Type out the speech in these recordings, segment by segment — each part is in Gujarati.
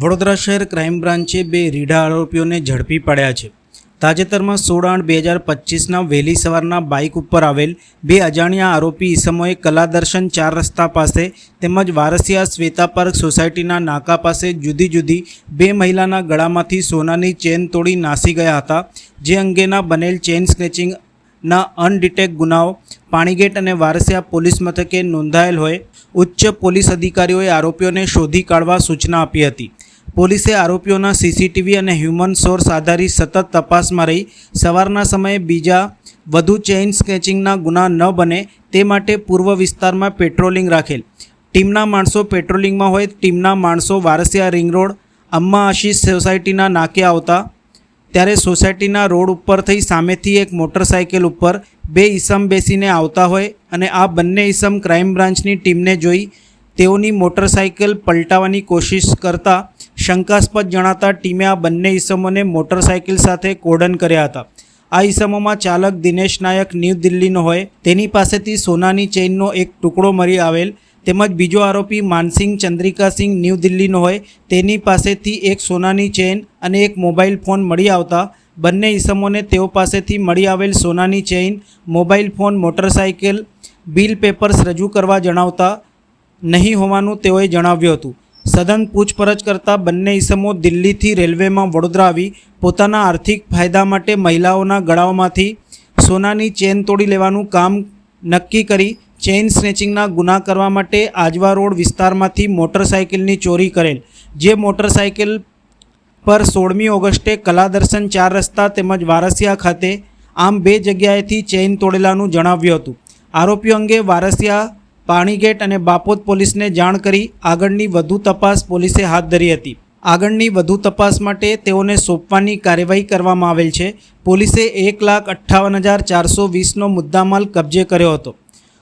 વડોદરા શહેર ક્રાઇમ બ્રાન્ચે બે રીઢા આરોપીઓને ઝડપી પડ્યા છે. તાજેતરમાં સોળ આઠ બે હજાર પચીસના વહેલી સવારના બાઇક ઉપર આવેલ બે અજાણ્યા આરોપી ઈસમોએ કલાદર્શન ચાર રસ્તા પાસે તેમજ વારસિયા શ્વેતા પાર્ક સોસાયટીના નાકા પાસે જુદી જુદી બે મહિલાના ગળામાંથી સોનાની ચેન તોડી નાસી ગયા હતા, જે અંગેના બનેલ ચેન સ્ક્રેચિંગના અનડિટેક ગુનાઓ પાણીગેટ અને વારસિયા પોલીસ મથકે નોંધાયેલ હોય, ઉચ્ચ પોલીસ અધિકારીઓએ આરોપીઓને શોધી કાઢવા સૂચના આપી હતી. પોલીસે આરોપીઓના સીસીટીવી અને હ્યુમન સોર્સ આધારિત સતત તપાસમાં રહી સવારના સમયે બીજા વધુ ચેઇન સ્કેચિંગના ગુના ન બને તે માટે પૂર્વ વિસ્તારમાં પેટ્રોલિંગ રાખેલ. ટીમના માણસો પેટ્રોલિંગમાં હોય, ટીમના માણસો વારસિયા રિંગ રોડ, અમ્મા આશીષ સોસાયટીના નાકે આવતા. ત્યારે સોસાયટીના રોડ ઉપર થઈ સામેથી એક મોટરસાઇકલ ઉપર બે ઈસમ બેસીને આવતા હોય અને આ બંને ઈસમ ક્રાઇમ બ્રાન્ચની ટીમને જોઈ તેઓની મોટરસાઇકલ પલટાવવાની કોશિશ કરતા શંકાસ્પદ જણાતા ટીમે આ બંને ઈસમોને મોટરસાઇકલ સાથે કોર્ડન કર્યા હતા. આ ઈસમોમાં ચાલક દિનેશ નાયક ન્યૂ દિલ્હીનો હોય, તેની પાસેથી સોનાની ચેઇનનો એક ટુકડો મળી આવેલ, તેમજ બીજો આરોપી માનસિંગ ચંદ્રિકાસિંહ ન્યૂ દિલ્હીનો હોય, તેની પાસેથી એક સોનાની ચેઇન અને એક મોબાઈલ ફોન મળી આવતા, બંને ઈસમોને તેઓ પાસેથી મળી આવેલ સોનાની chain mobile phone, motorcycle, bill papers રજૂ કરવા જણાવતા નહીં હોવાનું તેઓએ જણાવ્યું હતું. સઘન પૂછપરછ કરતા બંને ઈસમો દિલ્હીથી રેલવેમાં વડોદરા આવી પોતાના આર્થિક ફાયદા માટે મહિલાઓના ગળાઓમાંથી સોનાની ચેન તોડી લેવાનું કામ નક્કી કરી ચેઇન સ્નેચિંગના ગુના કરવા માટે આજવા રોડ વિસ્તારમાંથી મોટરસાઇકલની ચોરી કરેલ. જે મોટરસાઇકલ પર સોળમી ઓગસ્ટે કલાદર્શન ચાર રસ્તા તેમજ વારસિયા ખાતે આમ બે જગ્યાએથી ચેઇન તોડેલાનું જણાવ્યું હતું. આરોપીઓ અંગે વારસિયા પાણીગેટ અને બાપોદ પોલીસને જાણ કરી આગળની વધુ તપાસ પોલીસે હાથ ધરી હતી. આગળની વધુ તપાસ માટે તેઓને સોંપવાની કાર્યવાહી કરવામાં આવેલ છે. પોલીસે એક લાખ અઠ્ઠાવન હજાર ચારસો વીસનો મુદ્દામાલ કબજે કર્યો હતો.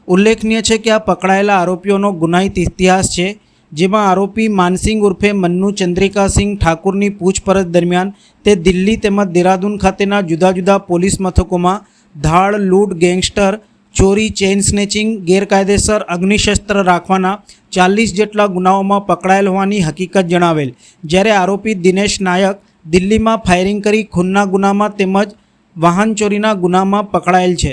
ઉલ્લેખનીય છે કે આ પકડાયેલા આરોપીઓનો ગુનાહિત ઇતિહાસ છે, જેમાં આરોપી માનસિંગ ઉર્ફે મન્નુ ચંદ્રિકાસિંહ ઠાકુરની પૂછપરછ દરમિયાન તે દિલ્હી તેમજ દેહરાદૂન ખાતેના જુદા જુદા પોલીસ મથકોમાં ધાડ લૂંટ ગેંગસ્ટર ચોરી, ચેઇન સ્નેચિંગ, ગેરકાયદેસર અગ્નિશસ્ત્ર રાખવાના ચાલીસ જેટલા ગુનાઓમાં પકડાયેલ હોવાની હકીકત જણાવેલ. જ્યારે આરોપી દિનેશ નાયક દિલ્હીમાં ફાયરિંગ કરી, ખૂનના ગુનામાં તેમજ વાહન ચોરીના ગુનામાં પકડાયેલ છે.